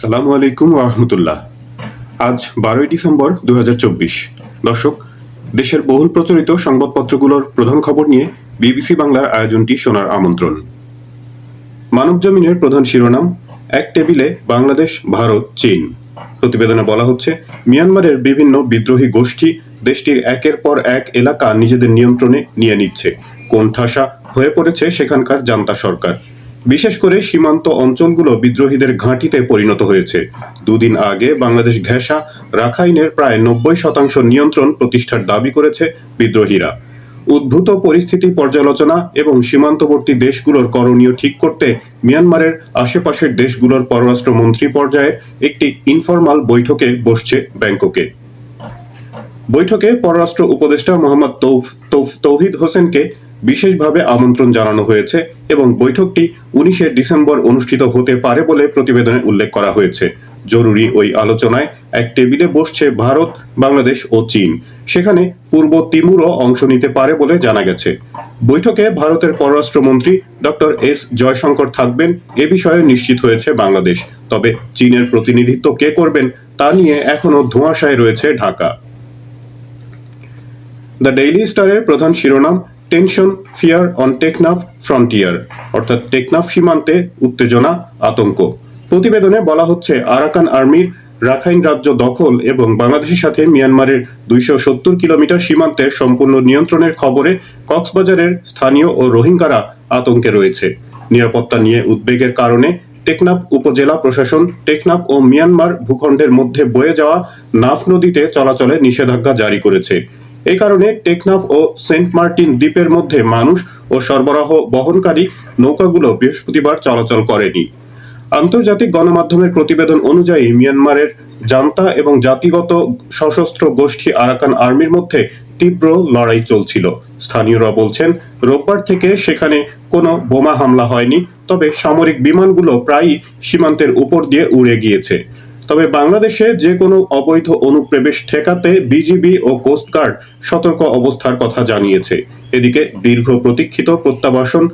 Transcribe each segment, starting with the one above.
আসসালামু আলাইকুম রহমতুল্লাহ আজ বারোই ডিসেম্বর দু হাজার চব্বিশ। দর্শক, দেশের বহুল প্রচলিত সংবাদপত্রগুলোর প্রধান খবর নিয়ে বিবিসি বাংলার আয়োজনটি শোনার আমন্ত্রণ। মানব জমিনের প্রধান শিরোনাম, এক টেবিলে বাংলাদেশ, ভারত, চীন। প্রতিবেদনে বলা হচ্ছে, মিয়ানমারের বিভিন্ন বিদ্রোহী গোষ্ঠী দেশটির একের পর এক এলাকা নিজেদের নিয়ন্ত্রণে নিয়ে নিচ্ছে। কোন ঠাসা হয়ে পড়েছে সেখানকার জান্তা সরকার? বিশেষ করে সীমান্ত অঞ্চলগুলো বিদ্রোহীদের ঘাঁটিতে পরিণত হয়েছে। দুদিন আগে বাংলাদেশ ঘেঁষা রাখাইনের প্রায় নব্বই শতাংশ নিয়ন্ত্রণ প্রতিষ্ঠার দাবি করেছে বিদ্রোহীরা। উদ্ভূত পরিস্থিতি পর্যালোচনা এবং সীমান্তবর্তী দেশগুলোর করণীয় ঠিক করতে মিয়ানমারের আশেপাশের দেশগুলোর পররাষ্ট্রমন্ত্রী পর্যায়ের একটি ইনফরমাল বৈঠকে বসছে ব্যাংককে। বৈঠকে পররাষ্ট্র উপদেষ্টা মোহাম্মদ তৌহিদ হোসেনকে বিশেষভাবে আমন্ত্রণ জানানো হয়েছে এবং বৈঠকটি উনিশে ডিসেম্বর অনুষ্ঠিত হতে পারে বলে প্রতিবেদনে উল্লেখ করা হয়েছে। জরুরি ওই আলোচনায় এক টেবিলে বসছে ভারত, বাংলাদেশ ও চীন। সেখানে পূর্ব তিমুরও অংশ নিতে পারে বলে জানা গেছে। বৈঠকে ভারতের পররাষ্ট্রমন্ত্রী ডক্টর এস. জয়শঙ্কর থাকবেন, এ বিষয়ে নিশ্চিত হয়েছে বাংলাদেশ। তবে চীনের প্রতিনিধিত্ব কে করবেন তা নিয়ে এখনও ধোঁয়াশায় রয়েছে ঢাকা। দ্য ডেইলি স্টারের প্রধান শিরোনাম tension fear on Teknaf frontier অর্থাৎ টেকনাফ সীমান্তে উত্তেজনা, আতঙ্ক। প্রতিবেদনে বলা হচ্ছে, আরাকান আর্মির রাখাইন রাজ্য দখল এবং বাংলাদেশের সাথে মিয়ানমারের দুইশো সত্তর কিলোমিটার সীমান্তের সম্পূর্ণ নিয়ন্ত্রণের খবরে কক্সবাজারের স্থানীয় ও রোহিঙ্গারা আতঙ্কে রয়েছে। নিরাপত্তা নিয়ে উদ্বেগের কারণে টেকনাফ উপজেলা প্রশাসন, টেকনাফ ও মিয়ানমার ভূখণ্ডের মধ্যে বয়ে যাওয়া নাফ নদীতে চলাচলে নিষেধাজ্ঞা জারি করেছে। এই কারণে টেকনাফ ও সেন্ট মার্টিন দ্বীপের মধ্যে মানুষ ও সরবরাহ বহনকারী নৌকাগুলো বৃহস্পতিবার চলাচল করেনি। আন্তর্জাতিক গণমাধ্যমের প্রতিবেদন অনুযায়ী মিয়ানমারের জান্তা এবং জাতিগত সশস্ত্র গোষ্ঠী আরাকান আর্মির মধ্যে তীব্র লড়াই চলছিল। স্থানীয়রা বলছেন, রোববার থেকে সেখানে কোনো বোমা হামলা হয়নি, তবে সামরিক বিমানগুলো প্রায়ই সীমান্তের উপর দিয়ে উড়ে গিয়েছে। তবে বাংলাদেশে যে কোনো অবৈধ অনুপ্রবেশ ঠেকাতে বিজিবি ও কোস্টগার্ড সতর্ক অবস্থার কথা জানিয়েছে। এদিকে দীর্ঘ প্রতীক্ষিত প্রত্যাবাসন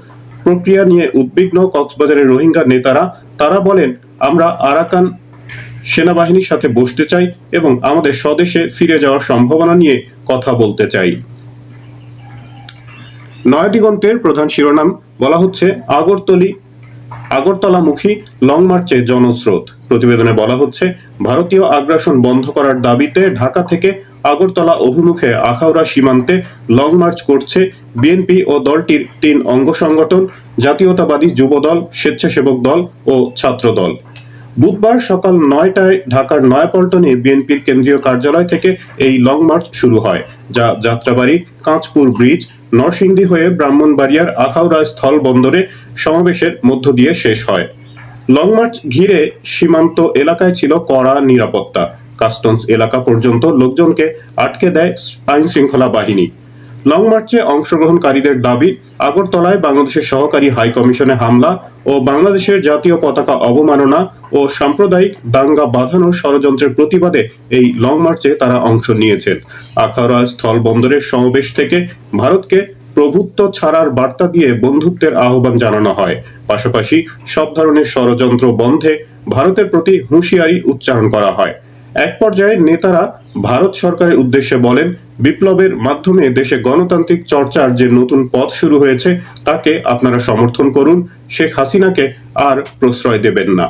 প্রক্রিয়া নিয়ে উদ্বিগ্ন কক্সবাজারের রোহিঙ্গা নেতারা, তারা বলেন, আমরা আরাকান সেনাবাহিনীর সাথে বসতে চাই এবং আমাদের স্বদেশে ফিরে যাওয়ার সম্ভাবনা নিয়ে কথা বলতে চাই। নয়াদিগন্তের প্রধান শিরোনাম বলা হচ্ছে, আগরতলি, আগরতলামুখী লং মার্চে জনস্রোত। প্রতিবেদনে বলা হচ্ছে, ভারতীয় আগ্রাসন বন্ধ করার দাবিতে ঢাকা থেকে আগরতলা অভিমুখে আখাউড়া সীমান্তে লং মার্চ করছে বিএনপি ও দলটির তিন অঙ্গ সংগঠন, জাতীয়তাবাদী যুবদল, স্বেচ্ছাসেবক দল ও ছাত্র দল বুধবার সকাল নয়টায় ঢাকার নয়াপল্টনে বিএনপির কেন্দ্রীয় কার্যালয় থেকে এই লং মার্চ শুরু হয়, যা যাত্রাবাড়ি, কাঁচপুর ব্রিজ, নরসিংদী হয়ে ব্রাহ্মণবাড়িয়ার আখাউড়া স্থল বন্দরে সমাবেশের মধ্য দিয়ে শেষ হয়। লং মার্চ ঘিরে সীমান্ত এলাকায় ছিল কড়া নিরাপত্তা। কাস্টমস এলাকা পর্যন্ত লোকজনকে আটকে দেয় আইন শৃঙ্খলা বাহিনী। লং মার্চে অংশগ্রহণকারীদের দাবি, আগরতলায় বাংলাদেশের সহকারী হাই কমিশনে হামলা ও বাংলাদেশের জাতীয় পতাকা অবমাননা ও সাম্প্রদায়িক দাঙ্গা বাঁধানোর ষড়যন্ত্রের প্রতিবাদে এই লং মার্চে তারা অংশ নিয়েছেন। আখাউড়া স্থল বন্দরের সমাবেশ থেকে ভারতকে প্রভুত্ব ছাড়ার বার্তা দিয়ে বন্ধুত্বের আহ্বান জানানো হয়। পাশাপাশি সব ধরনের ষড়যন্ত্র বন্ধে ভারতের প্রতি হুঁশিয়ারি উচ্চারণ করা হয়। এক পর্যায়ে নেতারা ভারত সরকারের উদ্দেশ্যে বলেন, বিপ্লবের মাধ্যমে দেশে গণতান্ত্রিক চর্চার যে নতুন পথ শুরু হয়েছে, তাকে আপনারা সমর্থন করুন। শেখ হাসিনাকে আর প্রশ্রয় দেবেন না।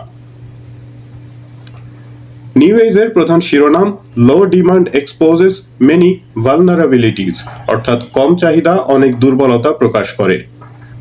নিউ এজের প্রধান শিরোনাম low demand exposes many vulnerabilities অর্থাৎ কম চাহিদা অনেক দুর্বলতা প্রকাশ করে।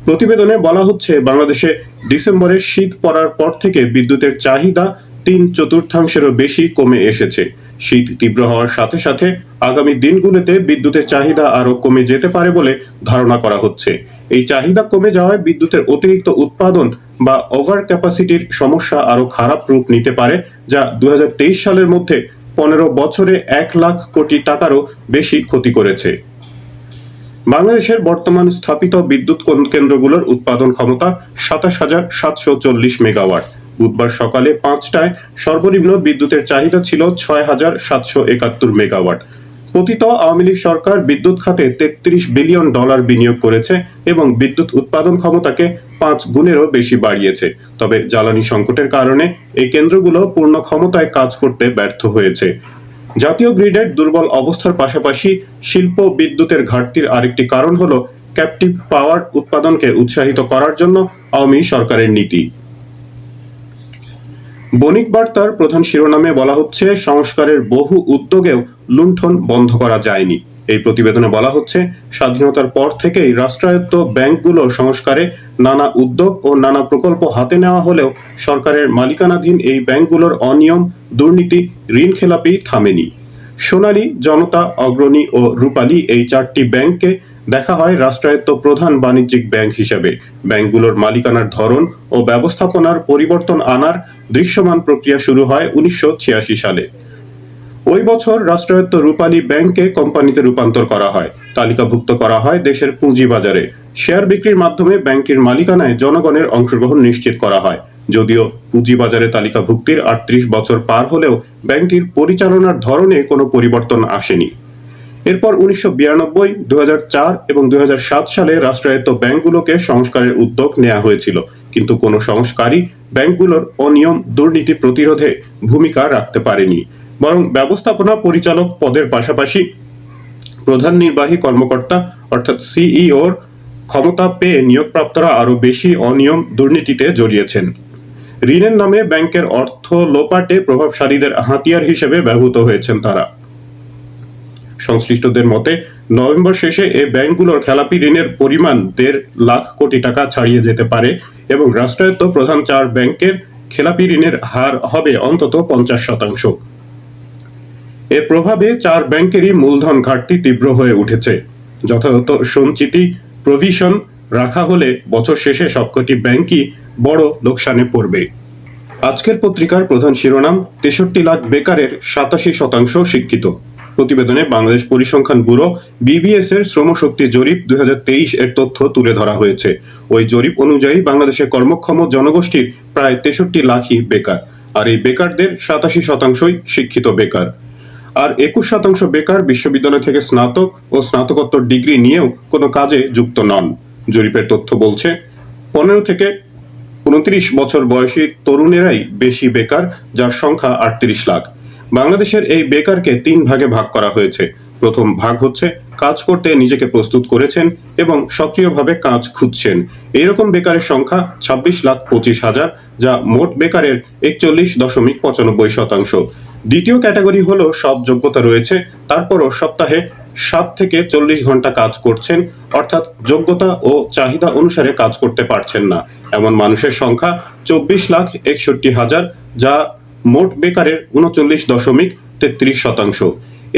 প্রতিবেদনে বলা হচ্ছে, বাংলাদেশে ডিসেম্বরে শীত পড়ার পর থেকে বিদ্যুতের চাহিদা তিন চতুর্থাংশেরও বেশি কমে এসেছে। শীত তীব্র হওয়ার সাথে সাথে আগামী দিনগুলোতে বিদ্যুতের চাহিদা আরও কমে যেতে পারে বলে ধারণা করা হচ্ছে। এই চাহিদা কমে যাওয়ায় বিদ্যুতের অতিরিক্ত উৎপাদন বা ওভার ক্যাপাসিটির সমস্যা আরও খারাপ রূপ নিতে পারে, যা দু সালের মধ্যে পনেরো বছরে এক লাখ কোটি টাকারও বেশি ক্ষতি করেছে। বাংলাদেশের বর্তমান স্থাপিত বিদ্যুৎ কোন- কেন্দ্রগুলোর উৎপাদন ক্ষমতা সাতাশ হাজার সাতশো চল্লিশ মেগাওয়াট। বুধবার সকালে পাঁচটায় সর্বনিম্ন বিদ্যুতের চাহিদা ছিল ছয় হাজার সাতশো একাত্তর মেগাওয়াট। পতিত আওয়ামী লীগ সরকার বিদ্যুৎ খাতে তেত্রিশ বিলিয়ন ডলার বিনিয়োগ করেছে এবং বিদ্যুৎ উৎপাদন ক্ষমতাকে পাঁচ গুণেরও বেশি বাড়িয়েছে। তবে জ্বালানি সংকটের কারণে এই কেন্দ্রগুলো পূর্ণ ক্ষমতায় কাজ করতে ব্যর্থ হয়েছে। জাতীয় গ্রিডের দুর্বল অবস্থার পাশাপাশি শিল্প বিদ্যুতের ঘাটতির আরেকটি কারণ হলো ক্যাপটিভ পাওয়ার উৎপাদনকে উৎসাহিত করার জন্য আওয়ামী সরকারের নীতি। বণিক বার্তার প্রধান শিরোনামে বলা হচ্ছে, সংস্কারের বহু উদ্যোগেও লুণ্ঠন বন্ধ করা যায়নি। এই প্রতিবেদনে বলা হচ্ছে, স্বাধীনতার পর থেকেই রাষ্ট্রায়ত্ত ব্যাংকগুলো সংস্কারে নানা উদ্যোগ ও নানা প্রকল্প হাতে নেওয়া হলেও সরকারের মালিকানাধীন এই ব্যাংকগুলোর অনিয়ম, দুর্নীতি ঋণ খেলাপি থামেনি। সোনালী, জনতা, অগ্রণী ও রূপালী এই চারটি ব্যাংককে দেখা হয় রাষ্ট্রায়ত্ত প্রধান বাণিজ্যিক ব্যাংক হিসেবে। ব্যাংকগুলোর মালিকানার ধরন ও ব্যবস্থাপনার পরিবর্তন আনার দৃশ্যমান প্রক্রিয়া শুরু হয় উনিশশো ছিয়াশি সালে। ওই বছর রাষ্ট্রায়ত্ত রূপালী ব্যাংকে কোম্পানিতে রূপান্তর করা হয়। তালিকাভুক্ত করা হয় দেশের পুঁজিবাজারে। শেয়ার বিক্রির মাধ্যমে ব্যাংকের মালিকানায় জনগণের অংশগ্রহণ নিশ্চিত করা হয়। যদিও পুঁজিবাজারে তালিকাভুক্তির আটত্রিশ বছর পার হলেও ব্যাংকটির পরিচালনার ধরনে কোনো পরিবর্তন আসেনি। এরপর উনিশশো বিরানব্বই এবং দুই হাজার সাত সালে রাষ্ট্রায়ত্ত ব্যাংকগুলোকে সংস্কারের উদ্যোগ নেওয়া হয়েছিল। কিন্তু কোনো সংস্কারই ব্যাংকগুলোর অনিয়ম দুর্নীতি প্রতিরোধে ভূমিকা রাখতে পারেনি। বরং ব্যবস্থাপনা পরিচালক পদের পাশাপাশি প্রধান নির্বাহী কর্মকর্তা, অর্থাৎ সিইওর, ক্ষমতা পেয়ে নিয়োগপ্রাপ্তরা আরও বেশি অনিয়ম দুর্নীতিতে জড়িয়েছেন। ঋণের নামে ব্যাংকের অর্থ লোপাটে প্রভাবশালীদের হাতিয়ার হিসেবে ব্যবহৃত হয়েছেন তারা। সংশ্লিষ্টদের মতে, নভেম্বর শেষে এই ব্যাংকগুলোর খেলাপি ঋণের পরিমাণ দেড় লাখ কোটি টাকা ছাড়িয়ে যেতে পারে এবং রাষ্ট্রায়ত্ত প্রধান চার ব্যাংকের খেলাপি ঋণের হার হবে অন্তত পঞ্চাশ শতাংশ। এর প্রভাবে চার ব্যাংকেরই মূলধন ঘাটতি তীব্র হয়ে উঠেছে। যথাযথ সঞ্চিতি, প্রভিশন রাখা হলে বছর শেষে সবকটি ব্যাংকই বড় লোকসানে পড়বে। আজকের পত্রিকার প্রধান শিরোনাম, তেষট্টি লাখ বেকারের সাতাশি শতাংশ শিক্ষিত। প্রতিবেদনে বাংলাদেশ পরিসংখ্যান ব্যুরো, বিবিএস এর শ্রমশক্তি জরিপ দুই হাজার তেইশ এর তথ্য তুলে ধরা হয়েছে। ওই জরিপ অনুযায়ী বাংলাদেশের কর্মক্ষম জনগোষ্ঠীর প্রায় তেষট্টি লাখই বেকার, আর এই বেকারদের সাতাশি শতাংশই শিক্ষিত বেকার। আর একুশ শতাংশ বেকার বিশ্ববিদ্যালয় থেকে স্নাতক ও স্নাতকোত্তর ডিগ্রি নিয়েও কোনো কাজে যুক্ত নন। জরিপের তথ্য বলছে, পনেরো থেকে উনত্রিশ বছর বয়সী তরুণেরাই বেশি বেকার, যার সংখ্যা আটত্রিশ লাখ। বাংলাদেশের এই বেকারকে তিন ভাগে ভাগ করা হয়েছে। প্রথম ভাগ হচ্ছে, কাজ করতে নিজেকে প্রস্তুত করেছেন এবং সক্রিয়ভাবে কাজ খুঁজছেন। এইরকম বেকারের সংখ্যা ছাব্বিশ লাখ পঁচিশ হাজার, যা মোট বেকারের একচল্লিশ দশমিক পঁচানব্বই শতাংশ। দ্বিতীয় ক্যাটাগরি হলো সব যোগ্যতা রয়েছে, তারপরও সপ্তাহে সাত থেকে চল্লিশ ঘণ্টা কাজ করছেন, অর্থাৎ যোগ্যতা ও চাহিদা অনুসারে কাজ করতে পারছেন না। এমন মানুষের সংখ্যা চব্বিশ লাখ একষট্টি হাজার, যা মোট বেকারের উনচল্লিশ দশমিক তেত্রিশ শতাংশ।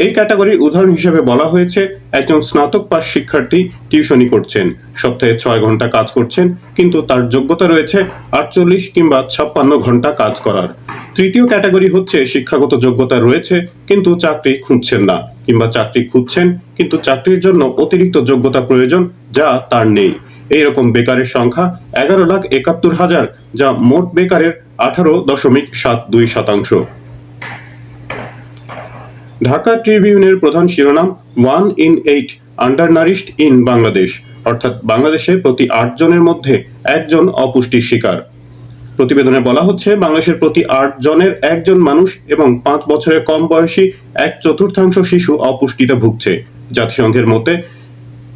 এই ক্যাটাগরির উদাহরণ হিসেবে বলা হয়েছে, একজন স্নাতক পাস শিক্ষার্থী টিউশনি করছেন, সপ্তাহে ছয় ঘণ্টা কাজ করছেন, কিন্তু তার যোগ্যতা রয়েছে আটচল্লিশ কিংবা ছাপ্পান্ন ঘণ্টা কাজ করার। তৃতীয় ক্যাটাগরি হচ্ছে শিক্ষাগত যোগ্যতা রয়েছে, কিন্তু চাকরি খুঁজছেন না, কিংবা চাকরি খুঁজছেন, কিন্তু চাকরির জন্য অতিরিক্ত যোগ্যতা প্রয়োজন যা তার নেই। এইরকম বেকারের সংখ্যা এগারো লাখ একাত্তর হাজার, যা মোট বেকারের আঠারো দশমিক সাত দুই শতাংশ। ঢাকা ট্রিবিউনের প্রধান শিরোনাম one in eight undernourished in Bangladesh, অর্থাৎ বাংলাদেশে প্রতি আট জনের মধ্যে একজন অপুষ্টির শিকার। প্রতিবেদনে বলা হচ্ছে, বাংলাদেশের প্রতি আট জনের একজন মানুষ এবং পাঁচ বছরের কম বয়সী এক চতুর্থাংশ শিশু অপুষ্টিতে ভুগছে। জাতিসংঘের মতে,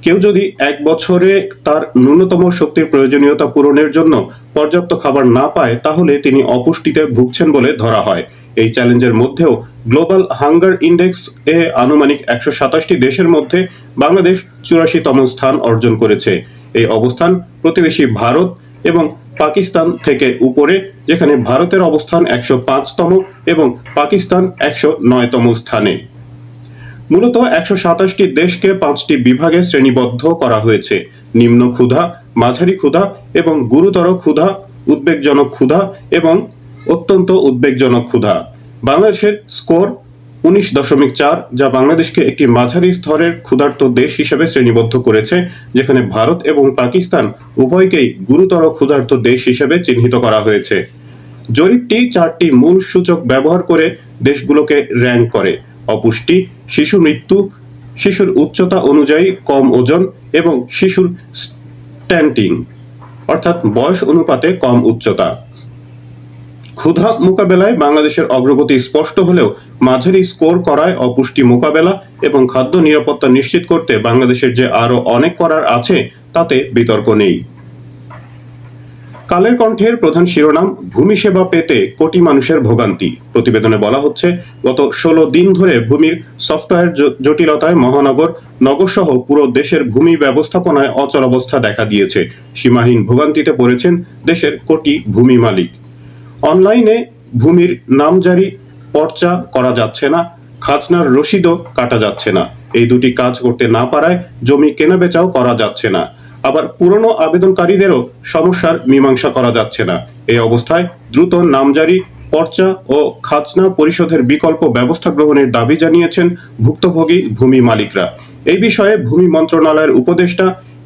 কেউ যদি এক বছরে তার ন্যূনতম শক্তির প্রয়োজনীয়তা পূরণের জন্য পর্যাপ্ত খাবার না পায়, তাহলে তিনি অপুষ্টিতে ভুগছেন বলে ধরা হয়। এই চ্যালেঞ্জের মধ্যেও গ্লোবাল হাঙ্গার ইন্ডেক্স এ আনুমানিক একশো সাতাশটি দেশের মধ্যে বাংলাদেশ চুরাশিতম স্থান অর্জন করেছে। এই অবস্থান প্রতিবেশী ভারত এবং পাকিস্তান থেকে উপরে, যেখানে ভারতের অবস্থান একশো পাঁচতম এবং পাকিস্তান একশো নয়তম স্থানে। মূলত একশো সাতাশটি দেশকে পাঁচটি বিভাগে শ্রেণীবদ্ধ করা হয়েছে। নিম্ন ক্ষুধা, মাঝারি ক্ষুধা এবং গুরুতর ক্ষুধা, উদ্বেগজনক ক্ষুধা এবং অত্যন্ত উদ্বেগজনক ক্ষুধা। বাংলাদেশের স্কোর উনিশ দশমিক চার, যা বাংলাদেশকে একটি মাঝারি স্তরের ক্ষুধার্ত দেশ হিসেবে শ্রেণীবদ্ধ করেছে, যেখানে ভারত এবং পাকিস্তান উভয়কেই গুরুতর ক্ষুধার্ত দেশ হিসেবে চিহ্নিত করা হয়েছে। জরিপটি চারটি মূল সূচক ব্যবহার করে দেশগুলোকে র্যাঙ্ক করে। অপুষ্টি, শিশু মৃত্যু, শিশুর উচ্চতা অনুযায়ী কম ওজন এবং শিশুর স্ট্যান্টিং, অর্থাৎ বয়স অনুপাতে কম উচ্চতা। ক্ষুধা মোকাবেলায় বাংলাদেশের অগ্রগতি স্পষ্ট হলেও মাঝারি স্কোর করায় অপুষ্টি মোকাবেলা এবং খাদ্য নিরাপত্তা নিশ্চিত করতে বাংলাদেশের যে আরও অনেক করার আছে, তাতে বিতর্ক নেই। কালের কণ্ঠের প্রধান শিরোনাম, ভূমি সেবা পেতে কোটি মানুষের ভোগান্তি। প্রতিবেদনে বলা হচ্ছে, গত ষোলো দিন ধরে ভূমির সফটওয়্যার জটিলতায় মহানগর, নগরসহ পুরো দেশের ভূমি ব্যবস্থাপনায় অচলাবস্থা দেখা দিয়েছে। সীমাহীন ভোগান্তিতে পড়েছেন দেশের কোটি ভূমি মালিক। অনলাইনে ভূমির নামজারি পর্চা করা যাচ্ছে না, খাজনার রসিদও কাটা যাচ্ছে না। এই দুটি কাজ করতে না পারায় জমি কেনাবেচাও করা যাচ্ছে না। আবার পুরনো আবেদনকারীদেরও সমস্যার মীমাংসা করা যাচ্ছে না। এই অবস্থায় দ্রুত নামজারি পর্চা ও খাজনা পরিশোধের বিকল্প ব্যবস্থা গ্রহণের দাবি জানিয়েছেন ভুক্তভোগী ভূমি মালিকরা। এই বিষয়ে ভূমি মন্ত্রণালয়ের উপদেষ্টা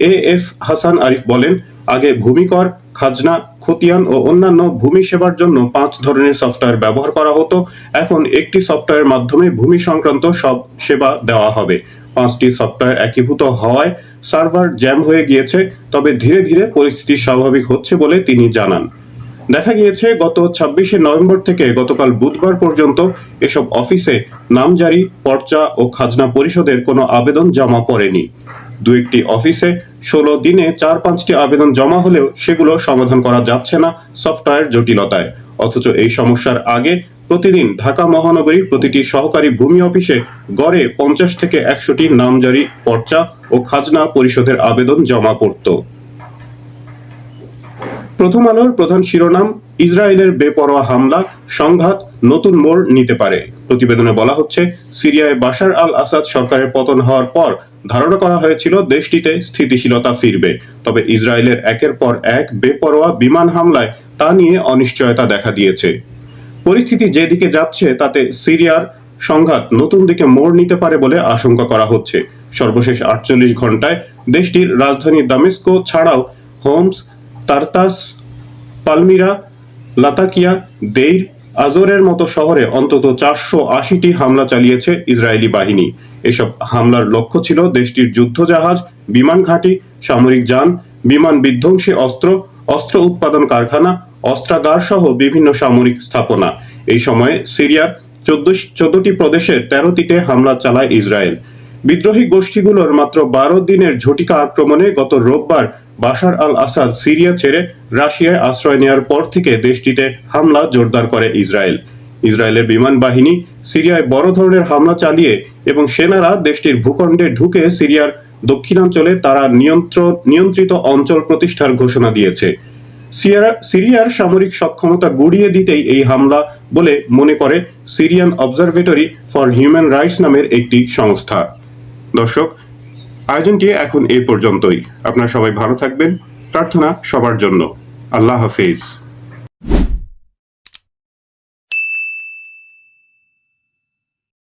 এ এফ হাসান আরিফ বলেন, আগে ভূমিকর খাজনা, খতিয়ান ও অন্যান্য ভূমি সেবার জন্য পাঁচ ধরনের সফটওয়্যার ব্যবহার করা হতো। এখন একটি সফটওয়্যারের মাধ্যমে ভূমি সংক্রান্ত সব সেবা দেওয়া হবে। পাঁচটি সফটওয়্যার একীভূত হওয়ায় সার্ভার জ্যাম হয়ে গিয়েছে, তবে ধীরে ধীরে পরিস্থিতি স্বাভাবিক হচ্ছে বলে তিনি জানান। দেখা গিয়েছে, গত ছাব্বিশে নভেম্বর থেকে গতকাল বুধবার পর্যন্ত এসব অফিসে নামজারি, পর্চা ও খাজনা পরিশোধের কোনো আবেদন জমা পড়েনি। দু একটি অফিসে ষোলো দিনে চার পাঁচটি আবেদন জমা হলেও সেগুলো সমাধান করা যাচ্ছে না সফটওয়্যার জটিলতায়। অথচ এই সমস্যার আগে প্রতিদিন ঢাকা মহানগরীর প্রতিটি সহকারী ভূমি অফিসে গড়ে পঞ্চাশ থেকে একশোটি নামজারি পর্চা ও খাজনা পরিশোধের আবেদন জমা পড়তো। প্রথম আলোর প্রধান শিরোনাম, ইসরায়েলের বেপরোয়া হামলা, সংঘাত, নতুন মোড় নিতে পারে। প্রতিবেদনে বলা হচ্ছে, সিরিয়ায় বাশার আল আসাদ সরকারের পতন হওয়ার পর ধারণা করা হয়েছিল দেশটিতে স্থিতিশীলতা ফিরবে। তবে ইসরায়েলের একের পর এক বেপরোয়া বিমান হামলায় তা নিয়ে অনিশ্চয়তা দেখা দিয়েছে। পরিস্থিতি যেদিকে যাচ্ছে, তাতে সিরিয়ার সংঘাত নতুন দিকে মোড় নিতে পারে বলে আশঙ্কা করা হচ্ছে। সর্বশেষ আটচল্লিশ ঘন্টায় দেশটির রাজধানী দামেস্কো ছাড়াও হোমস, তারতাস, পালমিরা, লাতাকিয়া, দেইর আজোরের মতো শহরে অন্তত চারশো আশিটি হামলা চালিয়েছে ইসরায়েলি বাহিনী। এসব হামলার লক্ষ্য ছিল দেশটির যুদ্ধজাহাজ, বিমান ঘাঁটি, সামরিক যান, বিমান বিধ্বংসী অস্ত্র অস্ত্র উৎপাদন কারখানা, অস্ত্রাগার সহ বিভিন্ন সামরিক স্থাপনা। এই সময়ে সিরিয়ার চোদ্দ চোদ্দটি প্রদেশে তেরোটিতে হামলা চালায় ইসরায়েল। বিদ্রোহী গোষ্ঠীগুলোর মাত্র বারো দিনের ঝটিকা আক্রমণে গত রোববার বাশার আল আসাদ সিরিয়া ছেড়ে রাশিয়ায় আশ্রয় নেওয়ার পর থেকে দেশটিতে হামলা জোরদার করে ইসরায়েল। ইসরায়েলের বিমান বাহিনী সিরিয়ায় বড় ধরনের হামলা চালিয়ে এবং সেনারা দেশটির ভূখণ্ডে ঢুকে সিরিয়ার দক্ষিণাঞ্চলে তারা নিয়ন্ত্রিত অঞ্চল প্রতিষ্ঠার ঘোষণা দিয়েছে। সিরিয়ার সামরিক সক্ষমতা গুড়িয়ে দিতেই এই হামলা বলে মনে করে Syrian Observatory for Human Rights নামের একটি সংস্থা। দর্শক আয়োজনটি এখন এই পর্যন্তই। আপনারা সবাই ভালো থাকবেন। প্রার্থনা সবার জন্য। আল্লাহ হাফিজ।